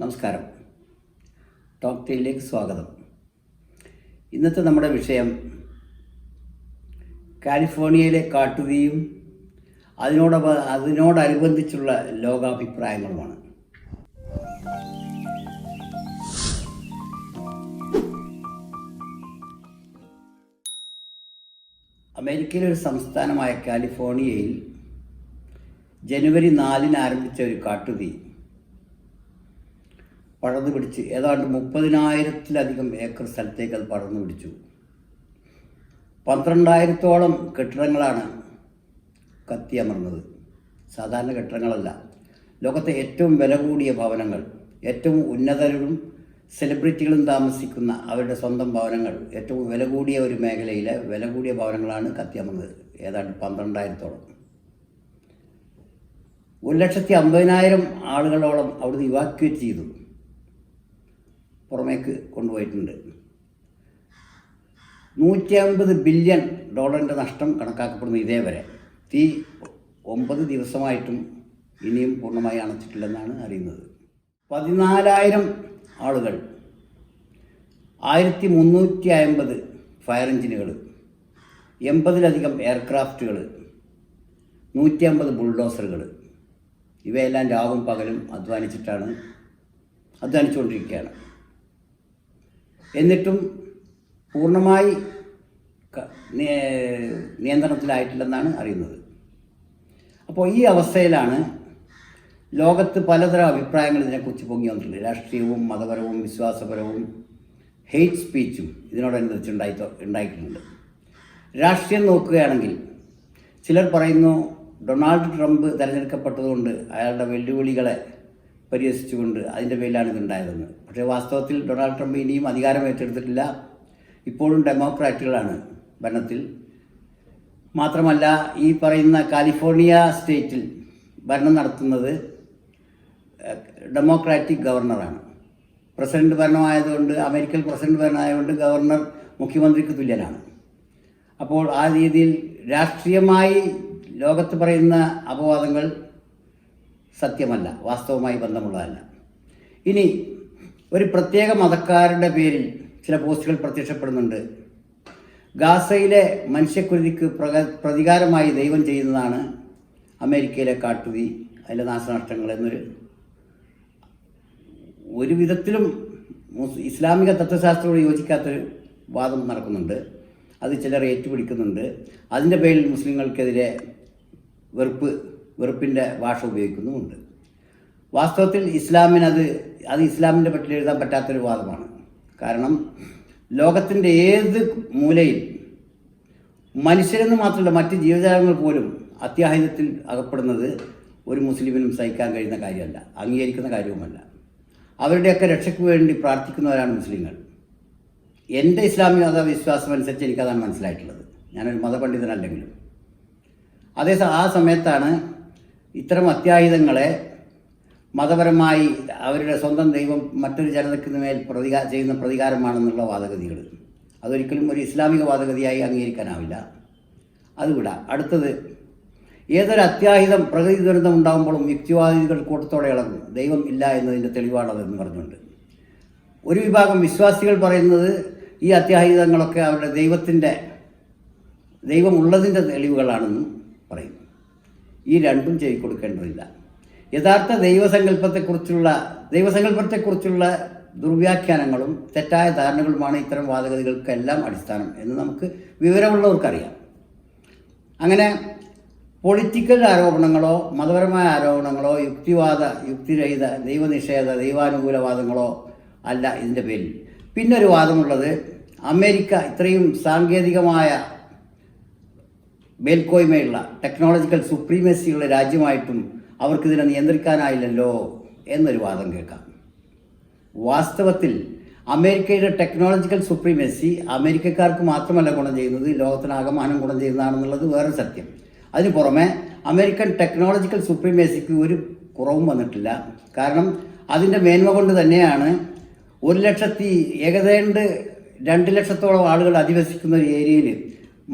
നമസ്കാരം. ടോക്ക് ടൈലിലേക്ക് സ്വാഗതം. ഇന്നത്തെ നമ്മുടെ വിഷയം കാലിഫോർണിയയിലെ കാട്ടുതീയും അതിനോട് അതിനോടനുബന്ധിച്ചുള്ള ലോകാഭിപ്രായങ്ങളുമാണ്. അമേരിക്കയിലെ ഒരു സംസ്ഥാനമായ കാലിഫോർണിയയിൽ ജനുവരി നാലിന് ആരംഭിച്ച ഒരു കാട്ടുതീ പടർന്നു പിടിച്ച്. ഏതാണ്ട് മുപ്പതിനായിരത്തിലധികം ഏക്കർ സ്ഥലത്തേക്ക് അത് പടർന്നു പിടിച്ചു. പന്ത്രണ്ടായിരത്തോളം കെട്ടിടങ്ങളാണ് കത്തിയമർന്നത്. സാധാരണ കെട്ടിടങ്ങളല്ല. ലോകത്തെ ഏറ്റവും വില കൂടിയ ഭവനങ്ങൾ ഏറ്റവും ഉന്നതരും സെലിബ്രിറ്റികളും താമസിക്കുന്ന അവരുടെ സ്വന്തം ഭവനങ്ങൾ ഏറ്റവും വില കൂടിയ ഒരു മേഖലയിലെ വില കൂടിയ ഭവനങ്ങളാണ് കത്തിയമർന്നത്. ഏതാണ്ട് പന്ത്രണ്ടായിരത്തോളം. ഒരു ലക്ഷത്തി അമ്പതിനായിരം ആളുകളോളം അവിടുന്ന് ഇവാക്യുവേറ്റ് ചെയ്തു. പുറമേക്ക് കൊണ്ടുപോയിട്ടുണ്ട്. നൂറ്റി അമ്പത് ബില്യൺ ഡോളറിന്റെ നഷ്ടം കണക്കാക്കപ്പെടുന്നു ഇതേവരെ. തീ ഒമ്പത് ദിവസമായിട്ടും ഇനിയും പൂർണമായി അണച്ചിട്ടില്ലെന്നാണ് അറിയുന്നത്. പതിനാലായിരം ആളുകൾ ആയിരത്തി മുന്നൂറ്റി അമ്പത് ഫയർ എഞ്ചിനുകൾ എൺപതിലധികം എയർക്രാഫ്റ്റുകൾ നൂറ്റി അമ്പത് ബുൾഡോസറുകൾ ഇവയെല്ലാം രാവും പകലും അധ്വാനിച്ചിട്ടാണ് അധ്വാനിച്ചുകൊണ്ടിരിക്കുകയാണ്. എന്നിട്ടും പൂർണമായി നിയന്ത്രണത്തിലായിട്ടില്ലെന്നാണ് അറിയുന്നത്. അപ്പോൾ ഈ അവസ്ഥയിലാണ് ലോകത്ത് പലതരം അഭിപ്രായങ്ങൾ ഇതിനെക്കുറിച്ച് പൊങ്ങി വന്നിട്ടുണ്ട്. രാഷ്ട്രീയവും മതപരവും വിശ്വാസപരവും ഹെയ്റ്റ് സ്പീച്ചും ഇതിനോടനുബന്ധിച്ച് ഉണ്ടായി ഉണ്ടായിട്ടുണ്ട്. രാഷ്ട്രീയം നോക്കുകയാണെങ്കിൽ ചിലർ പറയുന്നു ഡൊണാൾഡ് ട്രംപ് തിരഞ്ഞെടുക്കപ്പെട്ടതുകൊണ്ട് അയാളുടെ വെല്ലുവിളികളെ പരിഹസിച്ചുകൊണ്ട് അതിന്റെ പേരിലാണ് ഇതുണ്ടായതെന്ന്. പക്ഷേ വാസ്തവത്തിൽ ഡൊണാൾഡ് ട്രംപ് ഇനിയും അധികാരം ഏറ്റെടുത്തിട്ടില്ല. ഇപ്പോഴും ഡെമോക്രാറ്റുകളാണ് ഭരണത്തിൽ. മാത്രമല്ല ഈ പറയുന്ന കാലിഫോർണിയ സ്റ്റേറ്റിൽ ഭരണം നടത്തുന്നത് ഡെമോക്രാറ്റിക് ഗവർണറാണ്. പ്രസിഡന്റ് ഭരണമായതുകൊണ്ട് അമേരിക്കൻ പ്രസിഡന്റ് ഭരണമായതുകൊണ്ട് ഗവർണർ മുഖ്യമന്ത്രിക്ക് തുല്യനാണ്. അപ്പോൾ ആ രീതിയിൽ രാഷ്ട്രീയമായി ലോകത്ത് പറയുന്ന അപവാദങ്ങൾ സത്യമല്ല വാസ്തവമായി ബന്ധമുള്ളതല്ല. ഇനി ഒരു പ്രത്യേക മതക്കാരുടെ പേരിൽ ചില പോസ്റ്റുകൾ പ്രത്യക്ഷപ്പെടുന്നുണ്ട്. ഗാസയിലെ മനുഷ്യക്കുരുതിക്ക് പ്രതികാരമായി ദൈവം ചെയ്യുന്നതാണ് അമേരിക്കയിലെ കാട്ടുതി അതിലെ നാശനഷ്ടങ്ങൾ എന്നൊരു. ഒരു വിധത്തിലും ഇസ്ലാമിക തത്വശാസ്ത്രത്തോട് യോജിക്കാത്തൊരു വാദം നടക്കുന്നുണ്ട്. അത് ചിലർ ഏറ്റുപിടിക്കുന്നുണ്ട്. അതിന്റെ പേരിൽ മുസ്ലിങ്ങൾക്കെതിരെ വെറുപ്പ് വെറുപ്പിന്റെ ഭാഷ ഉപയോഗിക്കുന്നുമുണ്ട്. വാസ്തവത്തിൽ ഇസ്ലാമിനത് അത് ഇസ്ലാമിന്റെ പറ്റിൽ എഴുതാൻ പറ്റാത്തൊരു വാദമാണ്. കാരണം ലോകത്തിന്റെ ഏത് മൂലയിൽ മനുഷ്യരെന്ന് മാത്രമല്ല മറ്റ് ജീവജാലങ്ങൾ പോലും അത്യാഹിതത്തിൽ അകപ്പെടുന്നത് ഒരു മുസ്ലിമിനും സഹിക്കാൻ കഴിയുന്ന കാര്യമല്ല അംഗീകരിക്കുന്ന കാര്യവുമല്ല. അവരുടെയൊക്കെ രക്ഷയ്ക്ക് വേണ്ടി പ്രാർത്ഥിക്കുന്നവരാണ് മുസ്ലിങ്ങൾ. എന്റെ ഇസ്ലാമിക വിശ്വാസം അനുസരിച്ച് എനിക്കതാണ് മനസ്സിലായിട്ടുള്ളത്. ഞാനൊരു മതപണ്ഡിതനല്ലെങ്കിലും. അതേ ആ സമയത്താണ് ഇത്തരം അത്യാഹിതങ്ങളെ മതപരമായി അവരുടെ സ്വന്തം ദൈവം മറ്റൊരു ജനതയ്ക്ക് മേൽ പ്രതികാ ചെയ്യുന്ന പ്രതികാരമാണെന്നുള്ള വാദഗതികൾ. അതൊരിക്കലും ഒരു ഇസ്ലാമിക വാദഗതിയായി അംഗീകരിക്കാനാവില്ല. അതുവിടാ അടുത്തത് ഏതൊരു അത്യാഹിതം പ്രകൃതി ദുരന്തം ഉണ്ടാകുമ്പോഴും യുക്തിവാദികൾ കൂട്ടത്തോടെ ഇളകും. ദൈവം ഇല്ല എന്നതിന്റെ തെളിവാണതെന്ന് പറഞ്ഞുകൊണ്ട് ഒരു വിഭാഗം വിശ്വാസികൾ പറയുന്നത് ഈ അത്യാഹിതങ്ങളൊക്കെ അവരുടെ ദൈവത്തിന്റെ ദൈവമുള്ളതിന്റെ തെളിവുകളാണെന്നും ഈ രണ്ടും ചെയ്തു കൊടുക്കേണ്ടതില്ല. യഥാർത്ഥ ദൈവസങ്കല്പത്തെക്കുറിച്ചുള്ള ദൈവസങ്കല്പത്തെക്കുറിച്ചുള്ള ദുർവ്യാഖ്യാനങ്ങളും തെറ്റായ ധാരണകളുമാണ് ഇത്തരം വാദഗതികൾക്കെല്ലാം അടിസ്ഥാനം എന്ന് നമുക്ക് വിവരമുള്ളവർക്കറിയാം. അങ്ങനെ പൊളിറ്റിക്കൽ ആരോപണങ്ങളോ മതപരമായ ആരോപണങ്ങളോ യുക്തിവാദ യുക്തിരഹിത ദൈവനിഷേധ ദൈവാനുകൂലവാദങ്ങളോ അല്ല ഇതിന്റെ പേരിൽ. പിന്നൊരു വാദമുള്ളത് അമേരിക്ക ഇത്രയും സാങ്കേതികമായ മേൽക്കോയ്മയുള്ള ടെക്നോളജിക്കൽ സുപ്രീമസിയുള്ള രാജ്യമായിട്ടും അവർക്കിതിനെ നിയന്ത്രിക്കാനായില്ലല്ലോ എന്നൊരു വാദം കേൾക്കാം. വാസ്തവത്തിൽ അമേരിക്കയുടെ ടെക്നോളജിക്കൽ സുപ്രീമസി അമേരിക്കക്കാർക്ക് മാത്രമല്ല ഗുണം ചെയ്യുന്നത് ലോകത്തിനാകമാനം ഗുണം ചെയ്യുന്നതാണെന്നുള്ളത് വേറെ സത്യം. അതിന് പുറമെ അമേരിക്കൻ ടെക്നോളജിക്കൽ സുപ്രീമസിക്ക് ഒരു കുറവും വന്നിട്ടില്ല. കാരണം അതിന്റെ മേന്മ കൊണ്ട് തന്നെയാണ് ഒരു ലക്ഷത്തി ഏകദേശം രണ്ട് ലക്ഷത്തോളം ആളുകൾ അധിവസിക്കുന്ന ഒരു ഏരിയയിൽ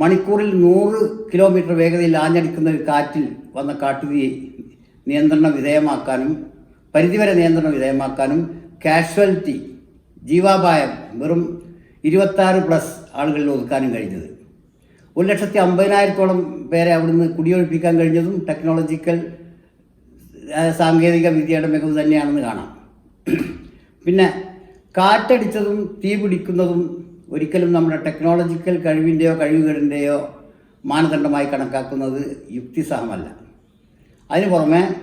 മണിക്കൂറിൽ നൂറ് കിലോമീറ്റർ വേഗതയിൽ ആഞ്ഞടിക്കുന്ന ഒരു കാറ്റിൽ വന്ന കാട്ടുതീ നിയന്ത്രണ വിധേയമാക്കാനും പരിധിവരെ നിയന്ത്രണ വിധേയമാക്കാനും കാഷ്വാലിറ്റി ജീവാപായം വെറും ഇരുപത്താറ് പ്ലസ് ആളുകളിൽ ഒതുക്കാനും കഴിഞ്ഞത്. ഒരു ലക്ഷത്തി അമ്പതിനായിരത്തോളം പേരെ അവിടുന്ന് കുടിയൊഴിപ്പിക്കാൻ കഴിഞ്ഞതും ടെക്നോളജിക്കൽ സാങ്കേതിക വിദ്യയുടെ മികവ് തന്നെയാണെന്ന് കാണാം. പിന്നെ കാറ്റടിച്ചതും തീ പിടിക്കുന്നതും ഒരിക്കലും നമ്മുടെ ടെക്നോളജിക്കൽ കഴിവിന്റെയോ കഴിവുകളുടെയോ മാനദണ്ഡമായി കണക്കാക്കുന്നത് യുക്തിസഹമല്ല. അതിനു പുറമെ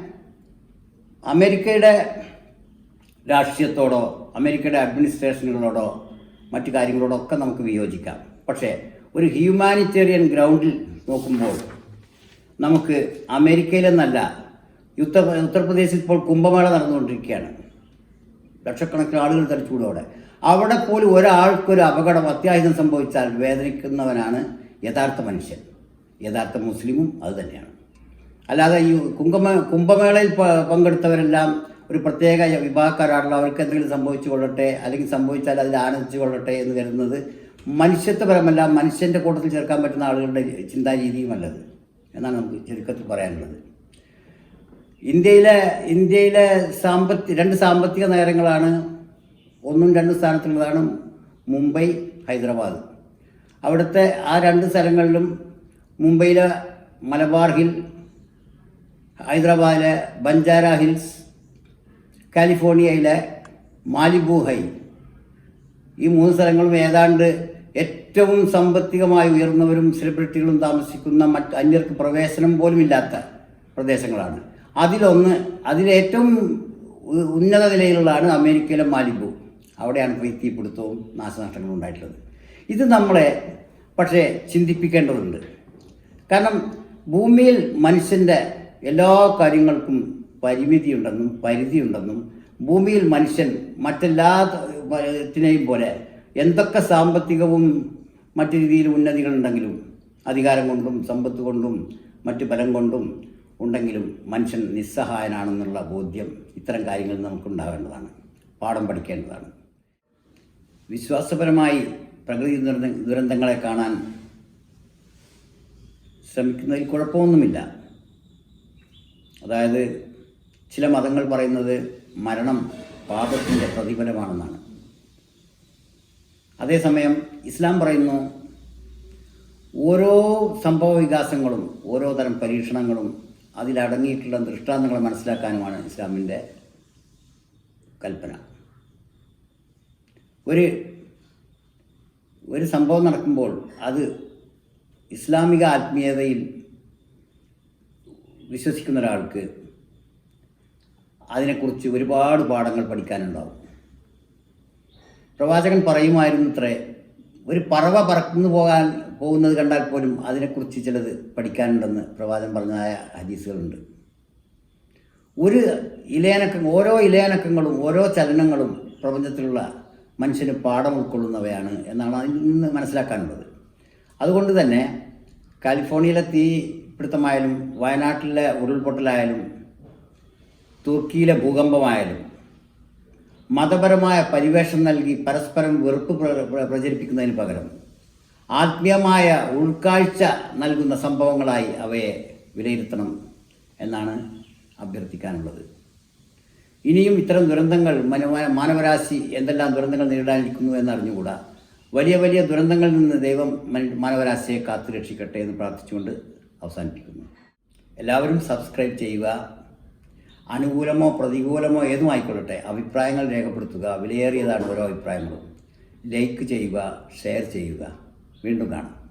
അമേരിക്കയുടെ രാഷ്ട്രീയത്തോടോ അമേരിക്കയുടെ അഡ്മിനിസ്ട്രേഷനുകളോടോ മറ്റു കാര്യങ്ങളോടോ ഒക്കെ നമുക്ക് വിയോജിക്കാം. പക്ഷേ ഒരു ഹ്യൂമാനിറ്റേറിയൻ ഗ്രൗണ്ടിൽ നോക്കുമ്പോൾ നമുക്ക് അമേരിക്കയിലെന്നല്ല ഉത്തർ ഉത്തർപ്രദേശിൽ ഇപ്പോൾ കുംഭമേള നടന്നുകൊണ്ടിരിക്കുകയാണ്. ലക്ഷക്കണക്കിന് ആളുകൾ തടിച്ചുകൂടും അവിടെ. അവിടെ പോലും ഒരാൾക്കൊരു അപകടം അത്യാഹിതം സംഭവിച്ചാൽ വേദനിക്കുന്നവനാണ് യഥാർത്ഥ മനുഷ്യൻ. യഥാർത്ഥ മുസ്ലിമും അത് തന്നെയാണ്. അല്ലാതെ ഈ കുംഭമേ കുംഭമേളയിൽ പങ്കെടുത്തവരെല്ലാം ഒരു പ്രത്യേക വിഭാഗക്കാരാണല്ലോ. അവർക്ക് എന്തെങ്കിലും സംഭവിച്ചു കൊള്ളട്ടെ അല്ലെങ്കിൽ സംഭവിച്ചാൽ അതിൽ ആനന്ദിച്ചു കൊള്ളട്ടെ എന്ന് കരുതുന്നത് മനുഷ്യത്വപരമല്ല. മനുഷ്യന്റെ കൂട്ടത്തിൽ ചേർക്കാൻ പറ്റുന്ന ആളുകളുടെ ചിന്താരീതിയുമല്ലത് എന്നാണ് നമുക്ക് ചുരുക്കത്തിൽ പറയാനുള്ളത്. ഇന്ത്യയിലെ ഇന്ത്യയിലെ സാമ്പത്തി രണ്ട് സാമ്പത്തിക നഗരങ്ങളാണ് ഒന്നും രണ്ടും സ്ഥാനത്തുള്ളതാണ് മുംബൈ ഹൈദരാബാദ്. അവിടുത്തെ ആ രണ്ട് സ്ഥലങ്ങളിലും മുംബൈയിലെ മലബാർ ഹിൽ ഹൈദരാബാദിലെ ബഞ്ചാര ഹിൽസ് കാലിഫോർണിയയിലെ മാലിബു ഹൈ. ഈ മൂന്ന് സ്ഥലങ്ങളും ഏതാണ്ട് ഏറ്റവും സാമ്പത്തികമായി ഉയർന്നവരും സെലിബ്രിറ്റികളും താമസിക്കുന്ന മറ്റ് അന്യർക്ക് പ്രവേശനം പോലും ഇല്ലാത്ത പ്രദേശങ്ങളാണ്. അതിലൊന്ന് അതിലേറ്റവും ഉന്നത നിലയിലുള്ളതാണ് അമേരിക്കയിലെ മാലിബു. അവിടെയാണ് ഇപ്പോൾ നാശനഷ്ടങ്ങളും ഉണ്ടായിട്ടുള്ളത്. ഇത് നമ്മളെ പക്ഷേ ചിന്തിപ്പിക്കേണ്ടതുണ്ട്. കാരണം ഭൂമിയിൽ മനുഷ്യന്റെ എല്ലാ കാര്യങ്ങൾക്കും പരിമിതിയുണ്ടെന്നും പരിധിയുണ്ടെന്നും ഭൂമിയിൽ മനുഷ്യൻ മറ്റെല്ലാത്തിനെയും പോലെ എന്തൊക്കെ സാമ്പത്തികവും മറ്റു രീതിയിൽ ഉന്നതികളുണ്ടെങ്കിലും അധികാരം കൊണ്ടും സമ്പത്ത് കൊണ്ടും മറ്റു ബലം കൊണ്ടും ഉണ്ടെങ്കിലും മനുഷ്യൻ നിസ്സഹായനാണെന്നുള്ള ബോധ്യം ഇത്തരം കാര്യങ്ങളിൽ നമുക്കുണ്ടാവേണ്ടതാണ് പാഠം പഠിക്കേണ്ടതാണ്. വിശ്വാസപരമായി പ്രകൃതി ദുരന്ത ദുരന്തങ്ങളെ കാണാൻ ശ്രമിക്കുന്നതിൽ കുഴപ്പമൊന്നുമില്ല. അതായത് ചില മതങ്ങൾ പറയുന്നത് മരണം പാപത്തിന്റെ പ്രതിഫലമാണെന്നാണ്. അതേസമയം ഇസ്ലാം പറയുന്നു ഓരോ സംഭവ വികാസങ്ങളും ഓരോ തരം പരീക്ഷണങ്ങളും അതിലടങ്ങിയിട്ടുള്ള ദൃഷ്ടാന്തങ്ങൾ മനസ്സിലാക്കാനുമാണ് ഇസ്ലാമിന്റെ കൽപ്പന. ഒരു ഒരു സംഭവം നടക്കുമ്പോൾ അത് ഇസ്ലാമിക ആത്മീയതയിൽ വിശ്വസിക്കുന്ന ഒരാൾക്ക് അതിനെക്കുറിച്ച് ഒരുപാട് പാഠങ്ങൾ പഠിക്കാനുണ്ടാവും. പ്രവാചകൻ പറയുമായിരുന്നു ഇത്രേ ഒരു പറവ പറക്കുന്നു പോകാൻ പോകുന്നത് കണ്ടാൽ പോലും അതിനെക്കുറിച്ച് ചിലത് പഠിക്കാനുണ്ടെന്ന് പ്രവാചകൻ പറഞ്ഞതായ ഹദീസുകളുണ്ട്. ഒരു ഇലയനക്കം ഓരോ ഇലയനക്കങ്ങളും ഓരോ ചലനങ്ങളും പ്രപഞ്ചത്തിലുള്ള മനുഷ്യന് പാഠം ഉൾക്കൊള്ളുന്നവയാണ് എന്നാണ് അതിൽ നിന്ന് മനസ്സിലാക്കാനുള്ളത്. അതുകൊണ്ട് തന്നെ കാലിഫോർണിയയിലെ തീപിടുത്തമായാലും വയനാട്ടിലെ ഉരുൾപൊട്ടലായാലും തുർക്കിയിലെ ഭൂകമ്പമായാലും മതപരമായ പരിവേഷം നൽകി പരസ്പരം വെറുപ്പ് പ്ര- പ്ര- പ്രചരിപ്പിക്കുന്നതിന് പകരം ആത്മീയമായ ഉൾക്കാഴ്ച നൽകുന്ന സംഭവങ്ങളായി അവയെ വിലയിരുത്തണം എന്നാണ് അഭ്യർത്ഥിക്കാനുള്ളത്. ഇനിയും ഇത്തരം ദുരന്തങ്ങൾ മാനവരാശി എന്തെല്ലാം ദുരന്തങ്ങൾ നേരിടാനിരിക്കുന്നു എന്നറിഞ്ഞുകൂടാ. വലിയ വലിയ ദുരന്തങ്ങളിൽ നിന്ന് ദൈവം മാനവരാശിയെ കാത്തു രക്ഷിക്കട്ടെ എന്ന് പ്രാർത്ഥിച്ചുകൊണ്ട് അവസാനിപ്പിക്കുന്നു. എല്ലാവരും സബ്സ്ക്രൈബ് ചെയ്യുക. അനുകൂലമോ പ്രതികൂലമോ ഏതും ആയിക്കൊള്ളട്ടെ. അഭിപ്രായങ്ങൾ രേഖപ്പെടുത്തുക. വിലയേറിയതാണ് ഓരോ അഭിപ്രായങ്ങളും. ലൈക്ക് ചെയ്യുക ഷെയർ ചെയ്യുക. വീണ്ടും കാണാം.